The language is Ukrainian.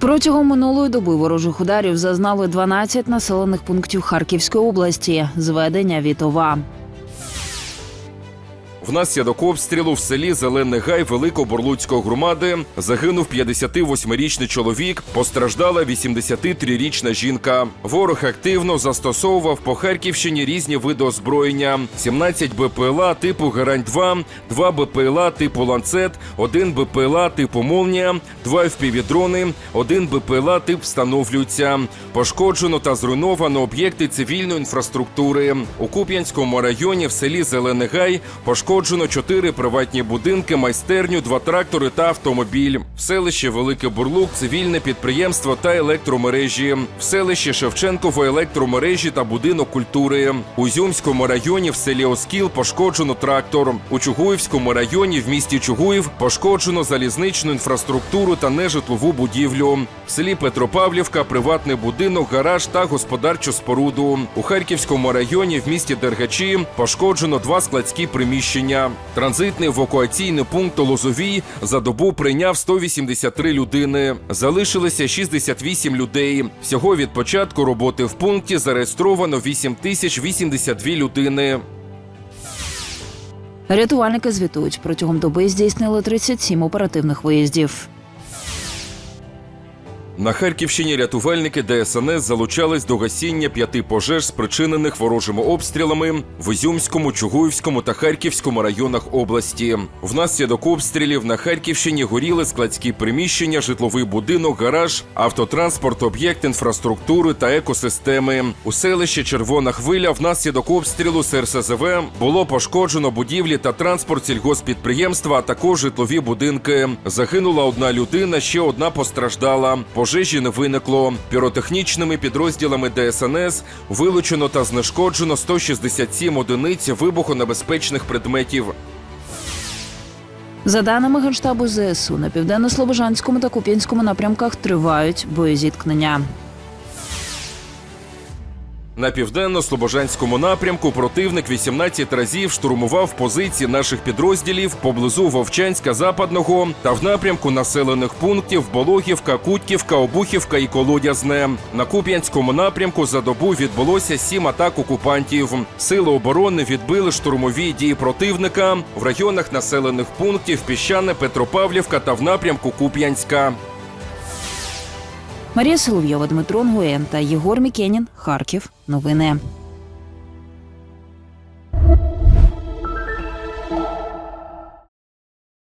Протягом минулої доби ворожих ударів зазнали 12 населених пунктів Харківської області. Зведення Вітова. Внаслідок обстрілу в селі Зелений Гай Великоборлуцької громади загинув 58-річний чоловік, постраждала 83-річна жінка. Ворог активно застосовував по Харківщині різні види озброєння: 17 БПЛА типу Герань-2, 2 БПЛА типу Ланцет, 1 БПЛА типу Молнія, 2 FPV-дрони, 1 БПЛА тип встановлюється. Пошкоджено та зруйновано об'єкти цивільної інфраструктури. У Куп'янському районі в селі Зелений Гай пошкоджено чотири приватні будинки, майстерню, два трактори та автомобіль. В селищі Великий Бурлук цивільне підприємство та електромережі. В селищі Шевченково електромережі та будинок культури. У Зюмському районі в селі Оскіл пошкоджено трактор. У Чугуївському районі в місті Чугуїв пошкоджено залізничну інфраструктуру та нежитлову будівлю. В селі Петропавлівка приватний будинок, гараж та господарчу споруду. У Харківському районі в місті Дергачі пошкоджено два складські приміщення. Транзитний евакуаційний пункт Лозовій за добу прийняв 183 людини. Залишилося 68 людей. Всього від початку роботи в пункті зареєстровано 8082 людини. Рятувальники звітують, протягом доби здійснили 37 оперативних виїздів. На Харківщині рятувальники ДСНС залучались до гасіння п'яти пожеж, спричинених ворожими обстрілами в Ізюмському, Чугуївському та Харківському районах області. Внаслідок обстрілів на Харківщині горіли складські приміщення, житловий будинок, гараж, автотранспорт, об'єкт інфраструктури та екосистеми. У селищі Червона хвиля внаслідок обстрілу з РСЗВ було пошкоджено будівлі та транспорт сільгоспідприємства, а також житлові будинки. Загинула одна людина, ще одна постраждала. Пожежі не виникло. Піротехнічними підрозділами ДСНС вилучено та знешкоджено 167 одиниць вибухонебезпечних предметів. За даними Генштабу ЗСУ, на південно-слобожанському та Куп'янському напрямках тривають боєзіткнення. На південно-слобожанському напрямку противник 18 разів штурмував позиції наших підрозділів поблизу Вовчанська Западного та в напрямку населених пунктів Болохівка, Кутківка, Обухівка і Колодязне. На Куп'янському напрямку за добу відбулося сім атак окупантів. Сили оборони відбили штурмові дії противника в районах населених пунктів Піщане, Петропавлівка та в напрямку Куп'янська. Марія Соловйова, Дмитро Нгуєн та Єгор Мікенін. Харків. Новини.